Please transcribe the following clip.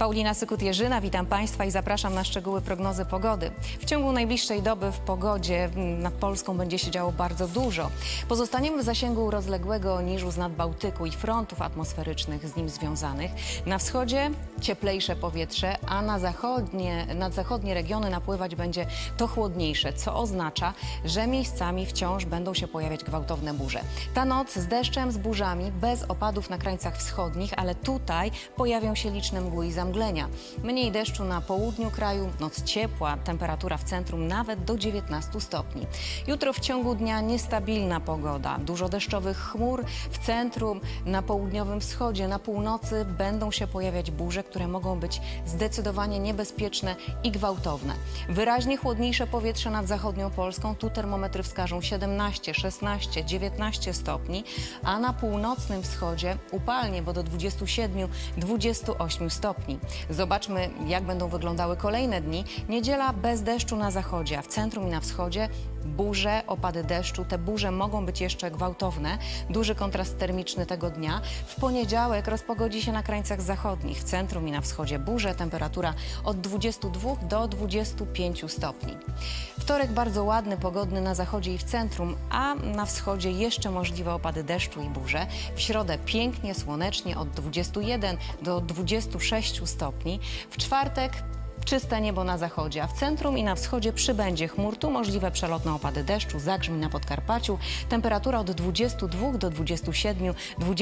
Paulina Sykut-Jerzyna, witam Państwa i zapraszam na szczegóły prognozy pogody. W ciągu najbliższej doby w pogodzie mm, nad Polską będzie się działo bardzo dużo. Pozostaniemy w zasięgu rozległego niżu z nadbałtyku i frontów atmosferycznych z nim związanych. Na wschodzie cieplejsze powietrze, a na zachodnie, nad zachodnie regiony napływać będzie to chłodniejsze, co oznacza, że miejscami wciąż będą się pojawiać gwałtowne burze. Ta noc z deszczem, z burzami, bez opadów na krańcach wschodnich, ale tutaj pojawią się liczne mgły i zamglenia. Mniej deszczu na południu kraju, noc ciepła, temperatura w centrum nawet do 19 stopni. Jutro w ciągu dnia niestabilna pogoda, dużo deszczowych chmur w centrum, na południowym wschodzie, na północy będą się pojawiać burze, które mogą być zdecydowanie niebezpieczne i gwałtowne. Wyraźnie chłodniejsze powietrze nad zachodnią Polską, tu termometry wskażą 17, 16, 19 stopni, a na północnym wschodzie upalnie, bo do 27-28 stopni. Zobaczmy, jak będą wyglądały kolejne dni. Niedziela bez deszczu na zachodzie, a w centrum i na wschodzie burze, opady deszczu. Te burze mogą być jeszcze gwałtowne. Duży kontrast termiczny tego dnia. W poniedziałek rozpogodzi się na krańcach zachodnich. W centrum i na wschodzie burze. Temperatura od 22 do 25 stopni. Wtorek bardzo ładny, pogodny na zachodzie i w centrum, a na wschodzie jeszcze możliwe opady deszczu i burze. W środę pięknie, słonecznie od 21 do 26 stopni. W czwartek Czyste niebo na zachodzie, a w centrum i na wschodzie przybędzie chmur. Tu możliwe przelotne opady deszczu, zagrzmi na Podkarpaciu. Temperatura od 22 do 27, 20